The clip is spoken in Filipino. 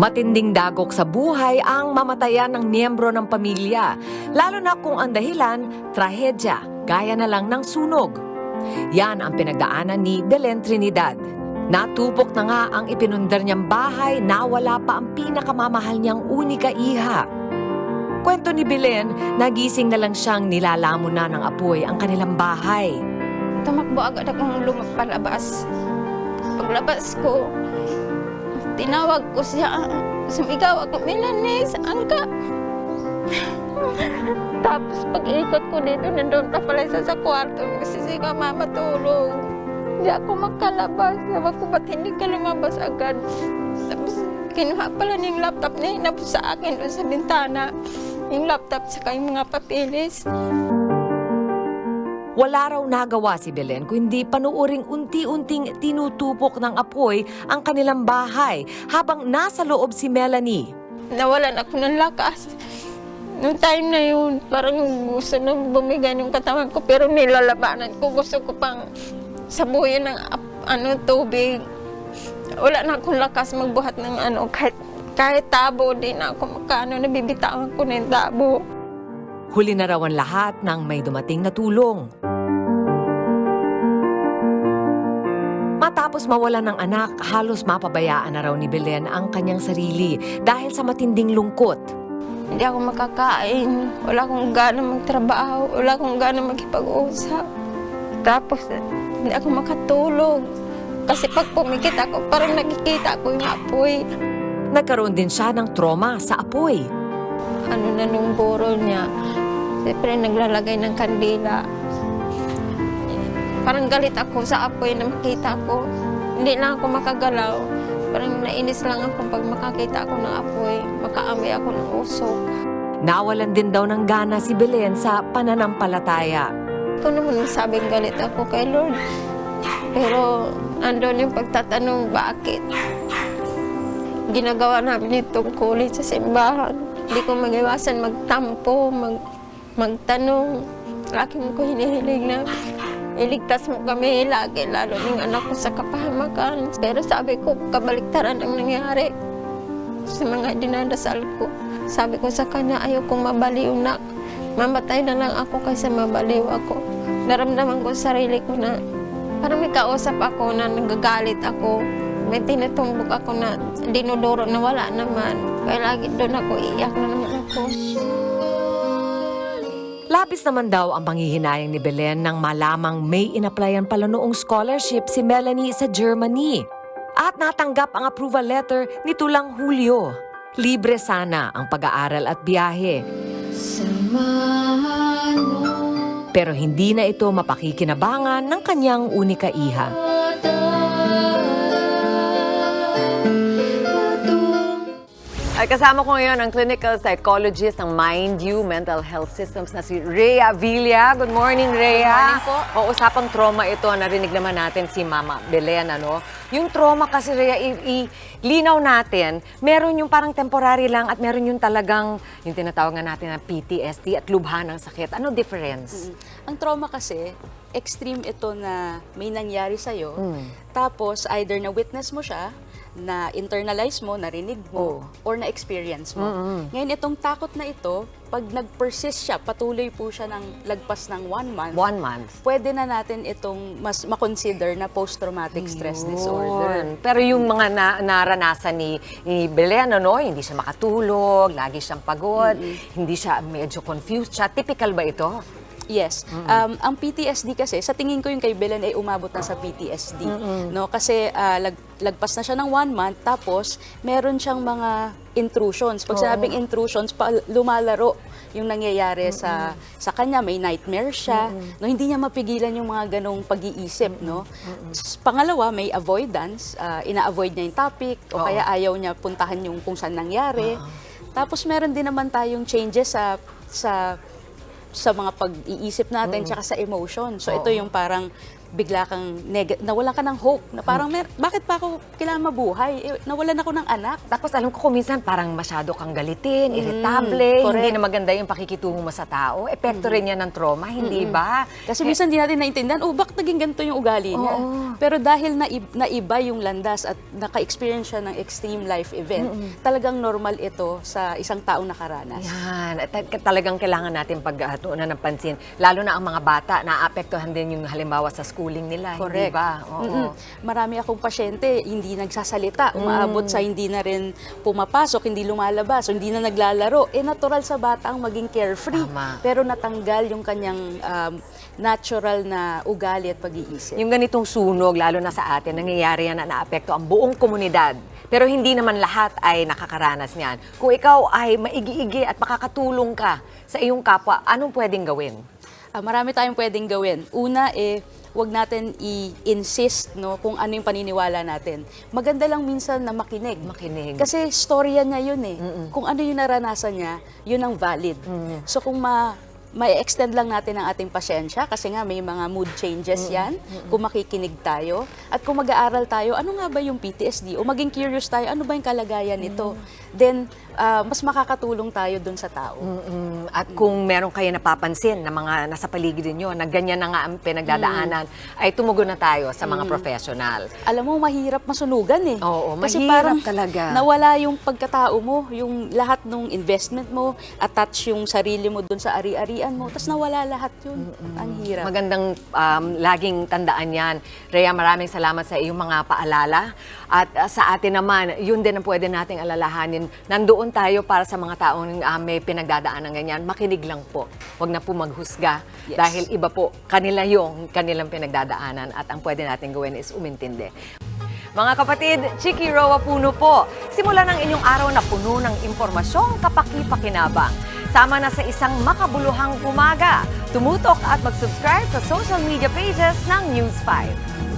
Matinding dagok sa buhay ang mamatayan ng miyembro ng pamilya, lalo na kung ang dahilan, trahedya, gaya na lang ng sunog. Yan ang pinagdaanan ni Belen Trinidad. Natupok na nga ang ipinundar niyang bahay na wala pa ang pinakamamahal niyang unika iha. Kwento ni Belen, nagising na lang siyang nilalamon na ng apoy ang kanilang bahay. Tumakbo agad akong lumapalabas. Paglabas ko, tinawag ko siya. Sumigaw ako, Melanie, saan ka? Tapos pag-ikot ko dito, nandun pa pala siya sa kwarto. Nagsisigaw, mama, tulong. Hindi ako makalabas. Sabi ko, ba't hindi ka lumabas agad? Tapos kinuha pala niya yung laptop niya, hinapos sa akin doon sa bintana. Yung laptop sa yung mga papilis. Wala raw nagawa si Belen kundi panuuring unti-unting tinutupok ng apoy ang kanilang bahay habang nasa loob si Melanie. nawalan ako ng lakas. Noong time na yun, parang gusto na bumigay yung katawan ko, pero nilalabanan ko. Gusto ko pang sabuyan ng ano, tubig. Wala na akong lakas magbuhat ng ano, kahit, kahit tabo, di na ako makano, nabibitawan ko na yung tabo. Huli na raw ang lahat ng may dumating na tulong. Matapos mawala ng anak, halos mapabayaan na raw ni Belen ang kanyang sarili dahil sa matinding lungkot. Hindi ako makakain, wala akong gana magtrabaho, wala akong gana makipag-usap. Tapos, hindi ako makatulog. Kasi pag pumikit ako, parang nakikita ko yung apoy. Nagkaroon din siya ng trauma sa apoy. Ano na nung burol niya, siyempre naglalagay ng kandila. Parang galit ako sa apoy na makita ko. Hindi lang ako makagalaw. Parang nainis lang ako pag makakita ako ng apoy. Makaamoy ako ng usok. Nawalan din daw ng gana si Belen sa pananampalataya. Ito naman sabing galit ako kay Lord. Pero andun yung pagtatanong bakit. Ginagawa namin itong kulit sa simbahan. Hindi ko mag-iwasan magtampo, mag, magtanong. Lagi mo ko hinihiling na iligtas mo kami lagi, lalo ng anak ko sa kapahamakan. Pero sabi ko, kabaliktaran ang nangyari sa mga dinadasal ko. Sabi ko sa kanya, ayaw kong mabaliw na. Mamatay na lang ako kaysa mabaliw ako. Naramdaman ko sa sarili ko na parang may kausap ako na nagagalit ako. May tinutumbok ako na dinuduro na wala naman. Kaya lagi doon ako, iiyak na naman ako. Labis naman daw ang panghihinayang ni Belen nang malamang may inaplayan pala noong scholarship si Melanie sa Germany. At natanggap ang approval letter nito lang Hulyo. Libre sana ang pag-aaral at biyahe. Pero hindi na ito mapakikinabangan ng kanyang unika iha. Ay, kasama ko ngayon ang clinical psychologist ng Mind You Mental Health Systems na si Rhea Villa. Good morning, Rhea. Good morning po. O, usapang trauma ito, narinig naman natin si Mama Belen, ano? Yung trauma kasi, Rhea, ilinaw natin, meron yung parang temporary lang at meron yung talagang, yung tinatawag nga natin na PTSD at lubha ng sakit. Ano difference? Ang trauma kasi, extreme ito na may nangyari sa'yo. Mm. Tapos, either na-witness mo siya, na-internalize mo, narinig mo, Oo. or na-experience mo. Ngayon, itong takot na ito, pag nag-persist siya, patuloy po siya ng lagpas ng one month, One month. pwede na natin itong mas makonsider na post-traumatic stress disorder. Yun. Pero yung mga na- naranasan ni, ni Belen, ano, hindi siya makatulog, lagi siyang pagod, hindi siya medyo confused siya. Typical ba ito? Yes. Um, ang PTSD kasi, sa tingin ko yung kay Belen ay umabot na sa PTSD. No? Kasi ah, lag, lagpas na siya ng one month, tapos meron siyang mga intrusions. Pag sabing intrusions, pa, lumalaro yung nangyayari sa sa kanya. May nightmare siya. No, hindi niya mapigilan yung mga ganong pag-iisip. No? S- Pangalawa, may avoidance. Ah, ina-avoid niya yung topic o Oo. kaya ayaw niya puntahan yung kung saan nangyari. Tapos meron din naman tayong changes sa sa sa mga pag-iisip natin tsaka sa emotion. So ito Oo. yung parang bigla kang neg- nawalan ka ng hope na parang mer- bakit pa ako kailangan mabuhay? Eh, nawalan ako ng anak. Tapos alam ko kung minsan parang masyado kang galitin, irritable, Mm, correct. Mm-hmm. hindi na maganda yung pakikitungo mo sa tao. Epekto rin yan ng trauma, hindi ba? Kasi minsan di natin naintindihan, oh, bakit naging ganito yung ugali niya? Oo. Pero dahil naib- naiba yung landas at naka-experience siya ng extreme life event, talagang normal ito sa isang taong nakaranas. Yan, at ta- talagang kailangan natin pagtuunan ng pansin. Lalo na ang mga bata, naapektuhan din yung halimbawa sa schooling nila, hindi Correct. ba? Oo. Mm-mm. Marami akong pasyente, hindi nagsasalita, umaabot sa hindi na rin pumapasok, hindi lumalabas, hindi na naglalaro. Eh, natural sa bata ang maging carefree. Tama. Pero natanggal yung kanyang um, natural na ugali at pag-iisip. Yung ganitong sunog, lalo na sa atin, nangyayari yan na naapekto ang buong komunidad. Pero hindi naman lahat ay nakakaranas niyan. Kung ikaw ay maigi-igi at makakatulong ka sa iyong kapwa, anong pwedeng gawin? Ah, marami tayong pwedeng gawin. Una, eh, wag natin i-insist no, kung ano yung paniniwala natin. Maganda lang minsan na makinig. Makinig. Kasi storya niya yun eh. Kung ano yung naranasan niya, yun ang valid. So kung ma may extend lang natin ang ating pasyensya kasi nga may mga mood changes yan kung makikinig tayo at kung mag-aaral tayo ano nga ba yung PTSD o maging curious tayo ano ba yung kalagayan nito then ah, mas makakatulong tayo dun sa tao Mm, At kung meron kayo napapansin na mga nasa paligid niyo na ganyan na nga ang pinagdadaanan, ay tumugon na tayo sa mga professional. alam mo, mahirap masunugan eh. Oo, Kasi mahirap parang talaga. nawala yung pagkatao mo, yung lahat ng investment mo, attach yung sarili mo dun sa ari-arian mo, tapos nawala lahat yun. Ang hirap. Magandang um, laging tandaan yan. Rhea, maraming salamat sa iyong mga paalala. At uh, sa atin naman, yun din ang pwede nating alalahanin. Nandoon tayo para sa mga taong uh, may pinagdadaan ng ganyan. Makinig lang po. Huwag na po maghusga. Yes. Dahil iba po, kanila yung kanilang pinagdadaanan. At ang pwede natin gawin is umintindi. Mga kapatid, Chiki Roa Puno po. Simulan ang inyong araw na puno ng impormasyong kapaki-pakinabang. Sama na sa isang makabuluhang umaga. Tumutok at mag-subscribe sa social media pages ng News 5.